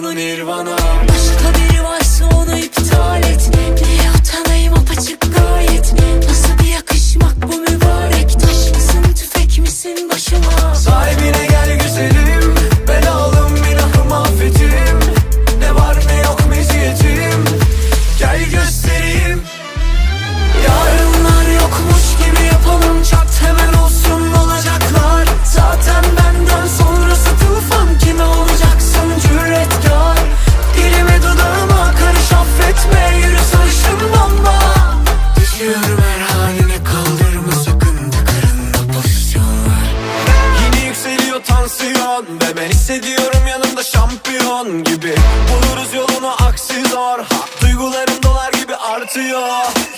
sonu nirvana Başka biri gibi artıyor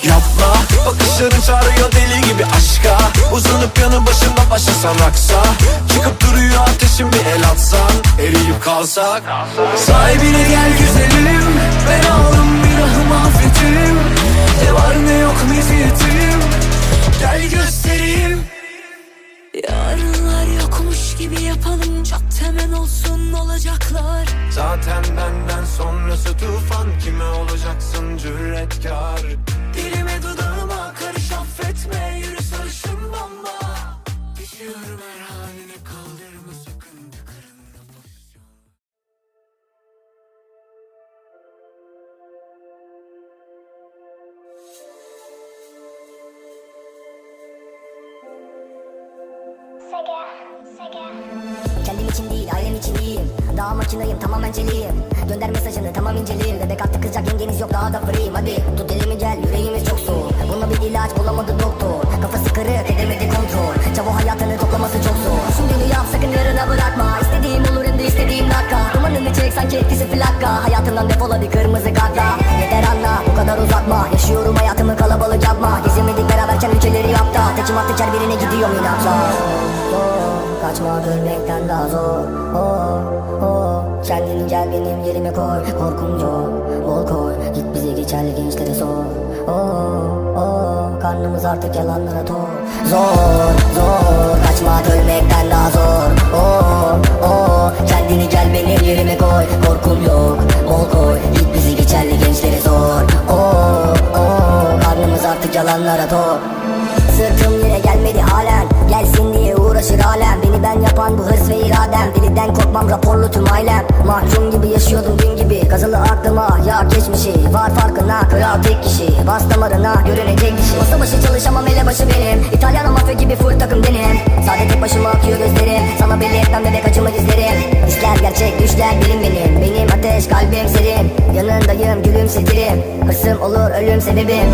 Yapma bakışların çağırıyor deli gibi aşka. Uzanıp yanı başında başlasan raksa Çıkıp duruyor ateşin bir el atsan Eriyip kalsak. Sahibine gel güzelim. Ben aldım günahımı affetim. Ne var ne yok meziyetim. Gel göstereyim. Yarınlar yokmuş gibi yapalım. Çat hemen olsun olacaklar. Zaten benden sonrası tufan Sega, Sega. Kendim için değil Daha makinayım tamamen celiyim Gönder mesajını tamam inceleyim Bebek attı kızacak yengeniz yok daha da free'yim Hadi. Tut elimi gel yüreğimiz çok soğuk. Buna bir ilaç bulamadı doktor. Kafası kırık edemedi kontrol. Çavo hayatını toplaması çok zor. Şimdi yap sakın yarına bırakma. İstediğim olur hem de istediğim dakika. Dumanını çek sanki etkisi plaka Hayatından defola bir kırmızı kartla Yeter anla bu kadar uzatma. Yaşıyorum hayatımı kalabalık yapma. Gezemedik beraberken ülkeleri yapta Teçim attı çer birine gidiyorum inatla Kaçma ölmekten daha zor. Oh, oh. Kendini gel benim yerime koy. Korkum yok. Bol koy. Git bizi geçerli gençlere sor. Oh, oh. Karnımız artık yalanlara tok Zor zor. Kaçma ölmekten daha zor. Oh, oh. Kendini gel benim yerime koy. Korkum yok. Bol koy. Git bizi geçerli gençlere sor. Oh, oh. Karnımız artık yalanlara tok Sırtım yine gelmedi halen. Gelsin diye uğraşır alem. Beni ben yapan bu hırs ve iradem. Deliden korkmam raporlu tüm ailem. Mahkum gibi yaşıyordum dün gibi. Kazılı aklıma ya geçmişi Var farkına kral tek kişi. Bas damarına görünecek dişi Masa başı çalışamam elebaşı benim. İtalyan mafya gibi full takım benim. Sade tek başıma akıyor gözlerim. Sana belli etmem bebek acımı gizlerim İster gerçek düşler bilim benim. Benim ateş kalbim serin. Yanındayım gülümsetirim. Hırsım olur ölüm sebebim